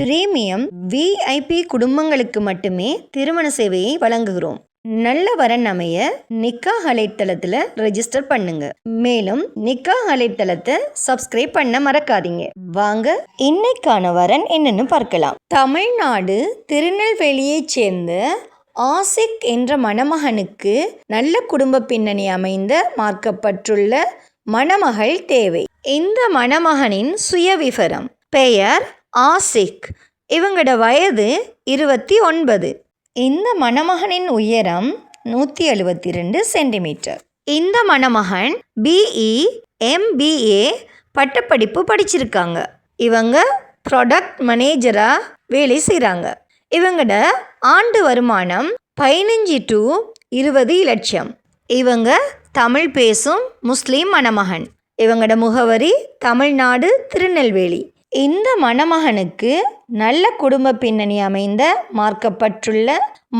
Premium VIP குடும்பங்களுக்கு மட்டுமே திருமண சேவையை வழங்குகிறோம். நல்ல வரன் அமைய நிக்கா அலைத்தளத்தில் ரெஜிஸ்டர் பண்ணுங்க. மேலும் நிக்கா அலைத்தளத்தை சப்ஸ்கிரைப் பண்ண மறக்காதீங்க. வாங்க இன்னைக்கான வரன் என்னன்னு பார்க்கலாம். தமிழ்நாடு திருநெல்வேலியைச் சேர்ந்த ஆசிக் என்ற மணமகனுக்கு நல்ல குடும்ப பின்னணி அமைந்த மார்க்கப்பட்டுள்ள மணமகள் தேவை. இந்த மணமகனின் சுயவிவரம் பெயர் ஆசிக். இவங்களோட வயது இருபத்தி ஒன்பது. இந்த மணமகனின் உயரம் நூற்றி எழுபத்தி ரெண்டு சென்டிமீட்டர். இந்த மணமகன் பிஇ எம்பிஏ பட்டப்படிப்பு படிச்சிருக்காங்க. இவங்க ப்ராடக்ட் மேனேஜராக வேலை செய்கிறாங்க இவங்களோட ஆண்டு வருமானம் பதினஞ்சு டு இருபது லட்சம். இவங்க தமிழ் பேசும் முஸ்லீம் மணமகன். இவங்களோட முகவரி தமிழ்நாடு திருநெல்வேலி. இந்த மணமகனுக்கு நல்ல குடும்ப பின்னணி அமைந்த மார்க்கப்பட்டுள்ள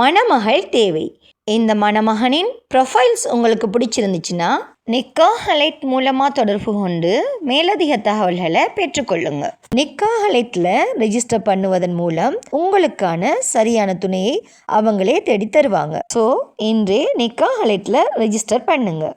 மணமகள் தேவை. இந்த மணமகனின் ப்ரொஃபைல்ஸ் உங்களுக்கு பிடிச்சிருந்துச்சுன்னா நிக்கா ஹலைட் மூலமாக தொடர்பு கொண்டு மேலதிக தகவல்களை பெற்றுக்கொள்ளுங்க. நிக்கா ஹலைட்டில் ரெஜிஸ்டர் பண்ணுவதன் மூலம் உங்களுக்கான சரியான துணையை அவங்களே தேடி தருவாங்க ஸோ இன்றே நிக்கா ஹலைட்டில் ரெஜிஸ்டர் பண்ணுங்கள்